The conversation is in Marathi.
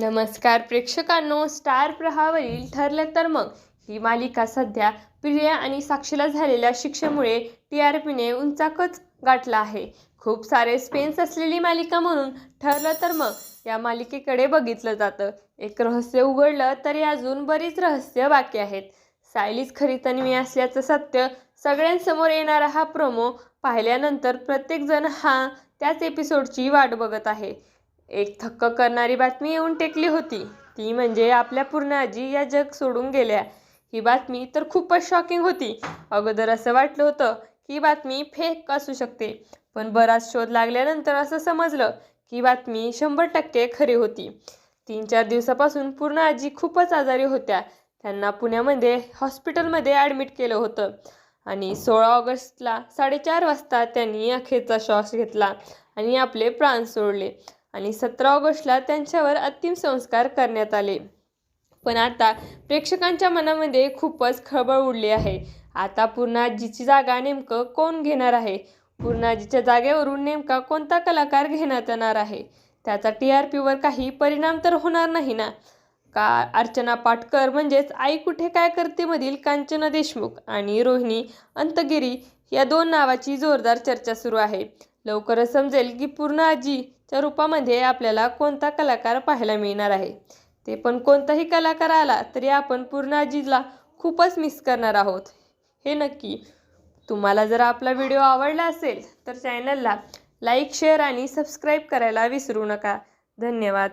नमस्कार प्रेक्षकांनो स्टार प्रहावरील ठरलं तर मग. ही मालिका सध्या प्रिया आणि साक्षीला झालेल्या शिक्षेमुळे टी आर पीने उंचाकच गाठला आहे. खूप सारे स्पेन्स असलेली मालिका म्हणून ठरलं तर मग. या मालिकेकडे बघितलं जातं. एक रहस्य उघडलं तरी अजून बरीच रहस्य बाकी आहेत. सायलीच खरी तन्वी असल्याचं सत्य सगळ्यांसमोर येणारा हा प्रोमो पाहिल्यानंतर प्रत्येकजण हा त्याच एपिसोडची वाट बघत आहे. एक थक्क करणारी बातमी येऊन टेकली होती. ती म्हणजे आपल्या पूर्ण आजी या जग सोडून गेल्या. ही बातमी तर खूपच शॉकिंग होती. अगोदर असं वाटलं होतं की ही बातमी फेक असू शकते. पण बराच शोध लागल्यानंतर असं समजलं की बातमी शंभर टक्के खरी होती. तीन चार दिवसापासून पूर्ण आजी खूपच आजारी होत्या. त्यांना पुण्यामध्ये हॉस्पिटलमध्ये ॲडमिट केलं होतं. आणि सोळा ऑगस्टला साडेचार वाजता त्यांनी अखेरचा श्वास घेतला आणि आपले प्राण सोडले. आणि सतरा ऑगस्टला त्यांच्यावर अंतिम संस्कार करण्यात आले. पण आता प्रेक्षकांच्या मनामध्ये खूपच खळबळ उडली आहे. आता पूर्ण आजीची जागा नेमकं कोण घेणार आहे? पूर्ण आजीच्या जागेवरून नेमका कोणता कलाकार घेण्यात येणार आहे? त्याचा टी आर पीवर काही परिणाम तर होणार नाही ना? का अर्चना पाटकर म्हणजेच आई कुठे काय करते मधील कांचना देशमुख आणि रोहिणी अंतगिरी या दोन नावाची जोरदार चर्चा सुरू आहे. लवकरच समजेल की पूर्ण च्या रूपामध्ये आपल्याला कोणता कलाकार पाहायला मिळणार आहे? ते पण कोणताही कलाकार आला तरी आपण पूर्ण आजीला खूपच मिस करणार आहोत. हे नक्की. तुम्हाला जर आपला व्हिडिओ आवडला असेल तर चॅनलला लाईक शेअर आणि सबस्क्राईब करायला विसरू नका. धन्यवाद.